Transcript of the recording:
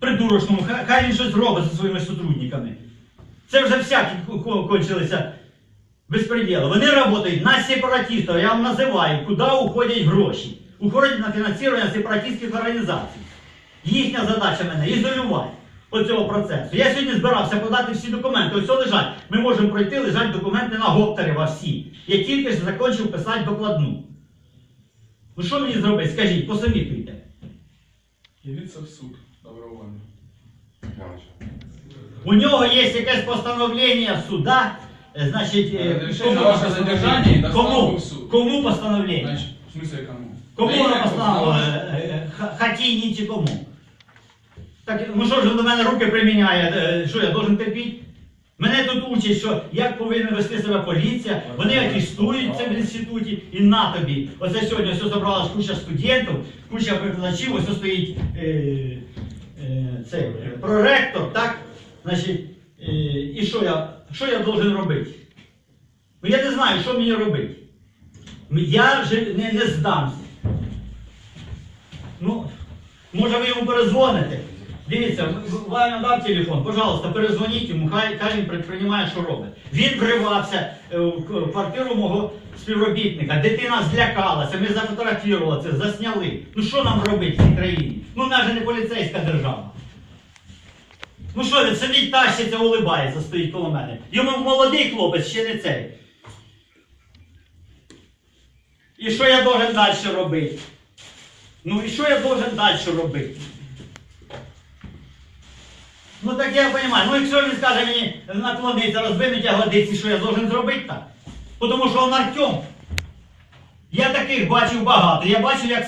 придурочному, хай, він щось робить зі своїми сотрудниками. Це вже всякі ко- ко- кончилися безпреділи. Вони працюють на сепаратистів, я вам називаю, куди уходять гроші. Уходять на фінансування сепаратистських організацій. Їхня задача мене ізолювати від цього процесу. Я сьогодні збирався подати всі документи. Ось лежать. Ми можемо пройти, лежать документи на Гоптарєва всі. Я тільки ж закінчив писати докладну. Ну що мені зробити? Скажіть, посовітуйте. Явиться в суд добровольно. У нього є якесь постановлення суда, е, значить, е, Разрешение на ваше задержание и доставку кому? в суд. Кому постановлення? Значит, в смысле кому? Кому Да вона я как бы, Е, е, чи кому? Так, ну що ж він до мене руки приміняє? Е, Що я должен терпіти? Мене тут учать, що як повинна вести себе поліція, вони атестують це в інституті і на тобі. Оце сьогодні все зібралась куча студентів, куча викладачів, ось стоїть е, е, цей е, проректор, так? Значить, е, і що я, що я должен робити? Ну я не знаю, що мені робити. Я вже не, не здамся. Ну, може ви йому перезвоните. Дивіться, в- вам надав телефон, пожалуйста, перезвоніть йому, хай, хай він приймає, що робить. Він вривався е, в квартиру мого співробітника, дитина злякалася, ми зафотографували це, засняли. Ну що нам робити в цій країні? Ну, навіть не поліцейська держава. Ну що він сидить, тащиться, улибається, стоїть коло мене. Йому молодий хлопець, ще не цей. І що я должен далі робити? Ну і що я должен далі робити? Ну так я розумію. Ну якщо він скаже мені наклониться, розвинуть ягодиці, що я должен зробити так? Тому що він Артем. Я таких бачив багато. Я бачив, як